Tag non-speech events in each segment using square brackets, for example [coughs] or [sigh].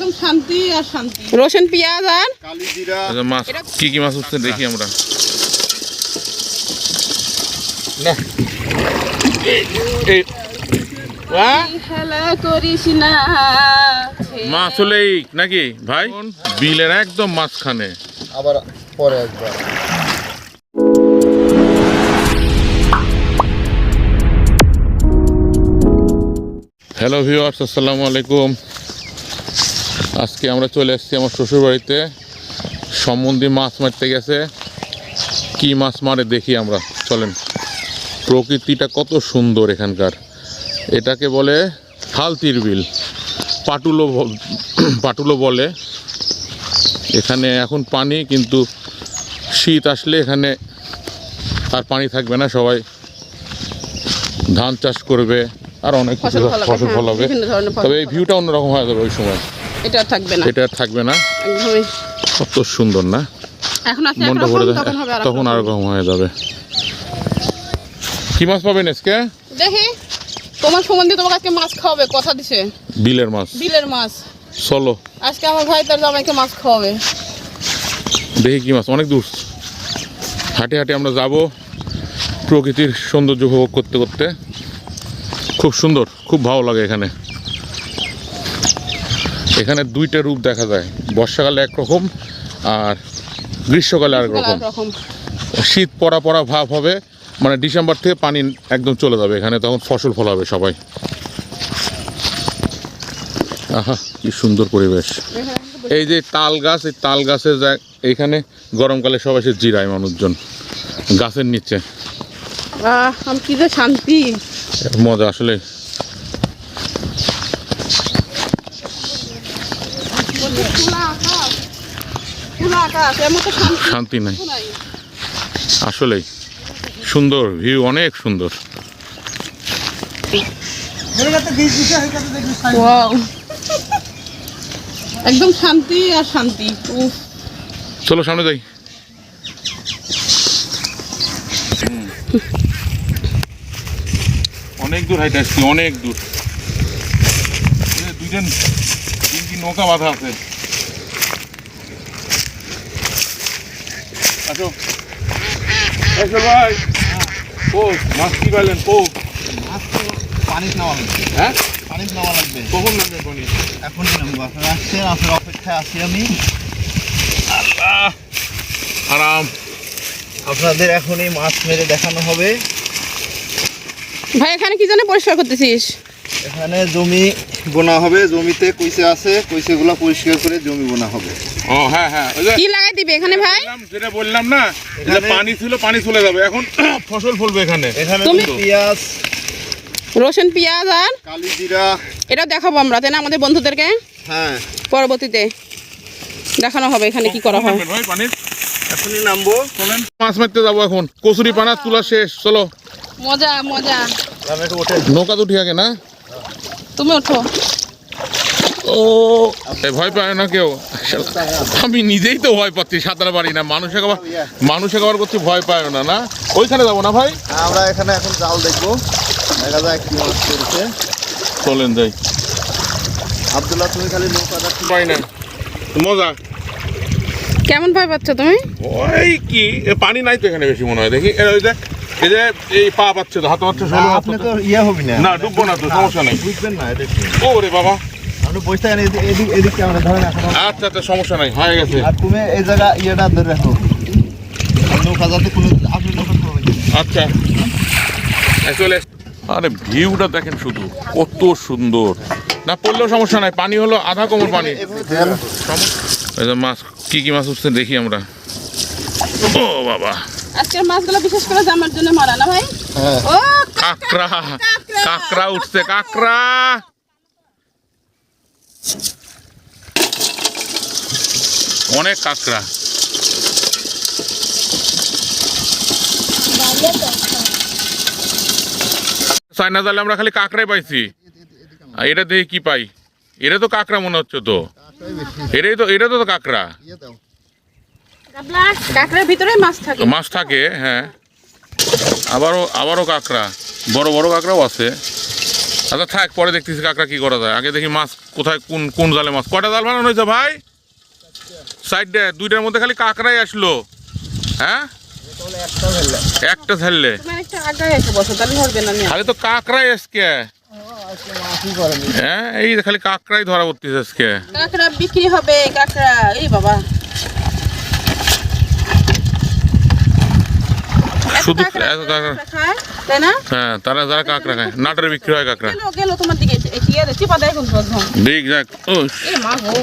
একদম শান্তি আর শান্তি। রসুন পেঁয়াজ আর? কালি জিরা মাছ কি কি মাছ উঠছে দেখি আমরা। না। এই নাকি? ভাই বিলের একদম মাঝখানে। আবার পরে একবার। হ্যালো ভিউয়ার্স আসসালামু আলাইকুম। আজকে আমরা চলে এসেছি আমার শ্বশুর বাড়িতে সম্বন্ধী মাছ মারতে গেছে। কি মাছ মারে দেখি আমরা। চলেন। প্রকৃতিটা কত সুন্দর এখানকার। এটাকে বলে হালতির বিল পাটুলো পাটুলো বলে। এখানে এখন পানি কিন্তু শীত আসলে এখানে আর পানি থাকবে না সবাই। ধান চাষ করবে আর অনেক কিছু ফসল ফলাবে, হ্যাঁ, তবে এই ভিউটা অন্যরকম হয়ে যাবে ওই সময়। এটা থাকবে না। এটা থাকবে না? একদমই। কত সুন্দর না? এখন আছে মনটা ভরে তখন হবে আর তখন আর রকম হয়ে যাবে। কি মাছ পাবেন আজকে? দেখি। তোমার সম্বন্ধে তোমাকে আজকে মাছ খাওয়াবে কথা দিছে। বিলের মাছ। বিলের মাছ। চলো। আজকে আমার ভাই তার জামাইকে মাছ খাওয়াবে। দেখি কি মাছ অনেক দূর। হাঁটে হাঁটে আমরা যাব প্রকৃতির সৌন্দর্য উপভোগ করতে করতে। খুব সুন্দর খুব ভালো লাগে এখানে। এখানে দুইটা রূপ দেখা যায়। বর্ষাকালে একরকম আর গ্রীষ্মকালে আরেক রকম। রকম। শীত পড়া পড়া ভাব হবে মানে ডিসেম্বর থেকে পানি একদম চলে যাবে এখানে তখন ফসল ফলাবে সবাই। আহা কি সুন্দর পরিবেশ। এই যে তাল গাছ এই তাল গাছের এইখানে গরমকালে সবাই সে জিরায় মানুষজন গাছের নিচে। আহ কি যে শান্তি। মজা আসলে খোলা আকাশ খোলা আকাশ এমন তো শান্তি নাই। আসলেই। সুন্দর ভিউ অনেক সুন্দর। একদম শান্তি আর শান্তি চলো সামনে যাই। অনেক দূর হাইটে আসছি অনেক দূর। দুইজন তিনটি নৌকা বাঁধা আছে। আসো। আসো ভাই ও মাছ কি পাইলেন ও মাছ তো পানিতে নেওয়া লাগবে। হ্যাঁ? পানিতে নেওয়া লাগবে। কখন লাগবে পানি? এখনই নামবো। আপনারা আসছেন আপনার অপেক্ষায় আছি আমি। আরাম। আপনাদের এখনই মাছ মেরে দেখানো হবে। ভাই এখানে কি জানে পরিষ্কার করতেছিস? এখানে জমি বোনা হবে জমিতে কইসে আছে কইসেগুলো পরিষ্কার করে জমি বোনা হবে। ও হ্যাঁ হ্যাঁ ওই যে কি লাগাই দিবে এখানে ভাই? যেটা বললাম না যে পানি ছিল পানি চলে যাবে। এখন [coughs] ফসল ফলবে এখানে। এখানে তুমি- পেঁয়াজ রসুন পেঁয়াজ আর? কালি জিরা। এটাও দেখাবো আমরা তাই না আমাদের বন্ধুদেরকে? হ্যাঁ। পরবর্তীতে দেখানো হবে এখানে কি করা হয়। এখনই নামবো। চলেন। মাছ মারতে যাব এখন। কচুরি পানা তোলা শেষ চলো। মজা মজা। নৌকা তো আগে না? তুমি ওঠো। ও ভয় পায় না কেউ? আমি নিজেই তো ভয় পাচ্ছি সাঁতার পারি না। মানুষে খাবার মানুষে খাবার করছি ভয় পায় না না? ওইখানে যাব না ভাই? আমরা এখানে এখন জাল দেখব। দেখা যায় কি মাছ পড়ছে চলেন যাই। আবদুল্লাহ তুমি খালি নৌকাটা পাই না মজা। কেমন ভয় পাচ্ছ তুমি? ওই কি পানি নাই তো এখানে বেশি মনে হয়। দেখি এ, ওই যে এই যে এই পা পাচ্ছে তো হাত পাচ্ছে না, আপনি তো। ইয়ে হবি না। না ডুববো না তো সমস্যা নাই। বুঝবেন না এটা ও রে বাবা। আচ্ছা আচ্ছা সমস্যা নাই হয়ে গেছে। আর তুমি এই জায়গা ইয়েটা ধরে রাখো। নৌকা যাতে কোনো আপনি নৌকা আচ্ছা। চলে আরে ভিউটা দেখেন শুধু কত সুন্দর। না পড়লেও সমস্যা নাই পানি হলো আধা কোমর পানি। মাছ কি কি মাছ উঠছে দেখি আমরা। ও বাবা। আজকের মাছগুলো বিশেষ করে জামার জন্য মারা না ভাই? হ্যাঁ। ও কাকড়া। কাকড়া। উঠছে কাকড়া। অনেক কাকড়া। চায়না জালে আমরা খালি কাঁকড়াই পাইছি। এটা দেখি কি পাই? এটা তো কাঁকড়া মনে হচ্ছে তো। এটাই তো এটা তো তো কাঁকড়া। ইয়ে দাও। কাঁকড়ার ভিতরে মাছ থাকে। মাছ থাকে হ্যাঁ। আবারও আবারও কাঁকড়া। বড় বড় কাঁকড়াও আছে। আচ্ছা থাক পরে দেখতেছি কাকড়া কি করা যায়। আগে দেখি মাছ কোথায় কোন কোন জালে মাছ। কয়টা জাল বানানো হয়েছে ভাই? সাইড দুইটার মধ্যে খালি কাকড়াই আসলো। হ্যাঁ? একটা নিয়ে খালি তো কাকড়াই আজকে। হ্যাঁ এই খালি কাকড়াই ধরা পড়তেছে আজকে। কাঁকড়া বিক্রি হবে কাঁকড়া। এই বাবা। শুধু কাঁকড়া এত কাঁকড়া খায়, তাই না হ্যাঁ তারা যারা কাঁকড়া খায় নাটোরে বিক্রি হয় কাঁকড়া গেলো গেলো তোমার দিকে এগিয়ে দে চিপা দেয় কিন্তু একদম ঠিক যাক ও এ মা গো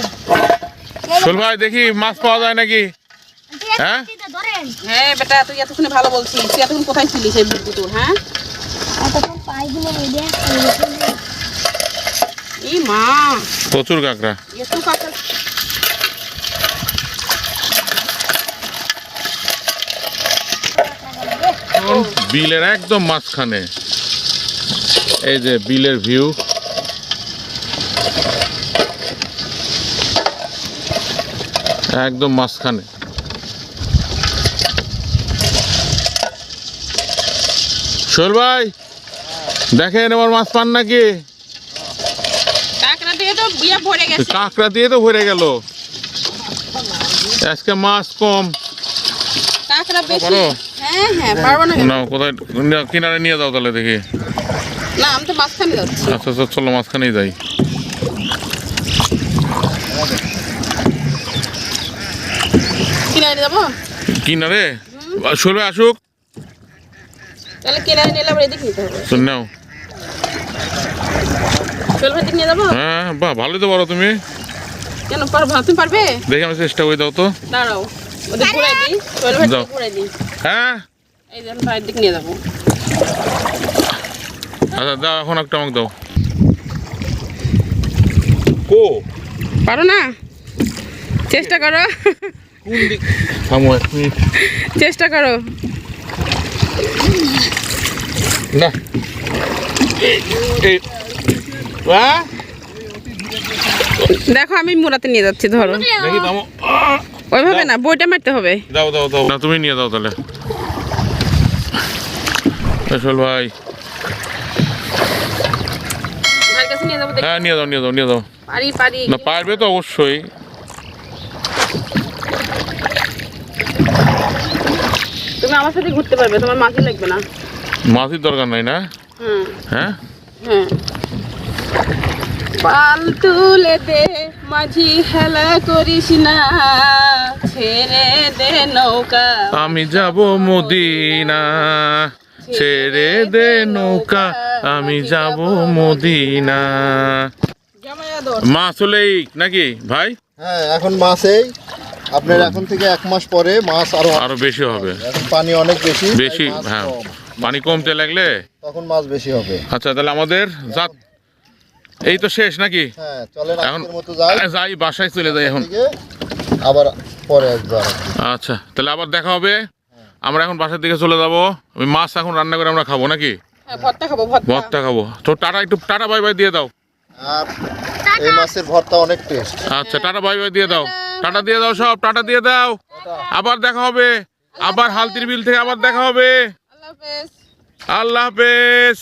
শোল ভাই দেখি মাছ পাওয়া যায় নাকি হ্যাঁ হ্যাঁ বেটা তুই এতক্ষণে ভালো বলছিস তুই এতক্ষণ কোথায় ছিলিস এই বুদ্ধি তোর হ্যাঁ এই মা প্রচুর কাঁকড়া এত কাঁকড়া বিলের একদম মাঝখানে। এই যে বিলের ভিউ। একদম মাঝখানে। শোল ভাই দেখেন এবার মাছ পান নাকি? কাঁকড়া দিয়ে তো ভরে গেছে। কাঁকড়া দিয়ে তো ভরে গেল। আজকে মাছ কম। কাঁকড়া বেশি? হ্যাঁ হ্যাঁ পারব না না কোথায়? কিনারে নিয়ে যাও তাহলে দেখি। না আমি তো মাঝখানে যাচ্ছি। আচ্ছা আচ্ছা চলো মাঝখানেই যাই। কিনারে যাব? কিনারে? শোল আসুক। তাহলে কিনারে নিলে আবার নিতে হবে। তো নাও। চলবে দিক নিয়ে যাব? হ্যাঁ বাহ ভালোই তো পারো তুমি। কেন পারব? তুমি পারবে? দেখি আমি চেষ্টা করে দাও তো। দাঁড়াও। ওদের ঘুরাই দিই। চলবে যাও। ঘুরাই দিই। হ্যাঁ? এই যে আমি বাইরের দিক নিয়ে যাব। আচ্ছা দাও এখন একটা আমাকে দাও। কো? পারো না? চেষ্টা করো। কোন দিক? থামো এক মিনিট। চেষ্টা করো। না। এই আহ! দেখো আমি মুরাতে নিয়ে যাচ্ছি ধরো। ওইভাবে না বইটা মারতে হবে। দাও দাও দাও। না তুমি নিয়ে দাও তাহলে। আসল ভাই। হ্যাঁ নিয়ে দাও নিয়ে দাও নিয়ে দাও না পারবে তো অবশ্যই। তুমি আমার সাথে ঘুরতে পারবে তোমার মাঝে লাগবে না। মাছির দরকার নাই না? হ্যাঁ? হ্যাঁ। পাল তুলে দে মাঝি হেলা করিস না ছেড়ে দে নৌকা। আমি যাব মদিনা। ছেড়ে দে নৌকা আমি যাব মদিনা। মাছ হলেই নাকি? ভাই? হ্যাঁ এখন মাছ এই। আপনার এখন থেকে এক মাস পরে মাছ আরও আরও বেশি হবে। পানি অনেক বেশি বেশি হ্যাঁ। পানি কমতে লাগলে? তখন মাছ বেশি হবে। আচ্ছা তাহলে আমাদের জাত এই তো শেষ নাকি? হ্যাঁ চলেন এখন মতো যাই। যাই বাসায় চলে যাই এখন। আবার পরে একবার। আচ্ছা তাহলে আবার দেখা হবে। আমরা এখন বাসার দিকে চলে যাব। ওই মাছ এখন রান্না করে আমরা খাব নাকি? হ্যাঁ ভর্তা খাব ভর্তা। ভর্তা খাব। তো টাটা একটু টাটা বাই বাই দিয়ে দাও। আর এই মাছের ভর্তা অনেক টেস্ট আচ্ছা টাটা বাই বাই দিয়ে দাও। টাটা দিয়ে দাও সব টাটা দিয়ে দাও। আবার দেখা হবে। আবার হালতির বিল থেকে আবার দেখা হবে। আল্লাহ হাফেজ। আল্লাহ হাফেজ।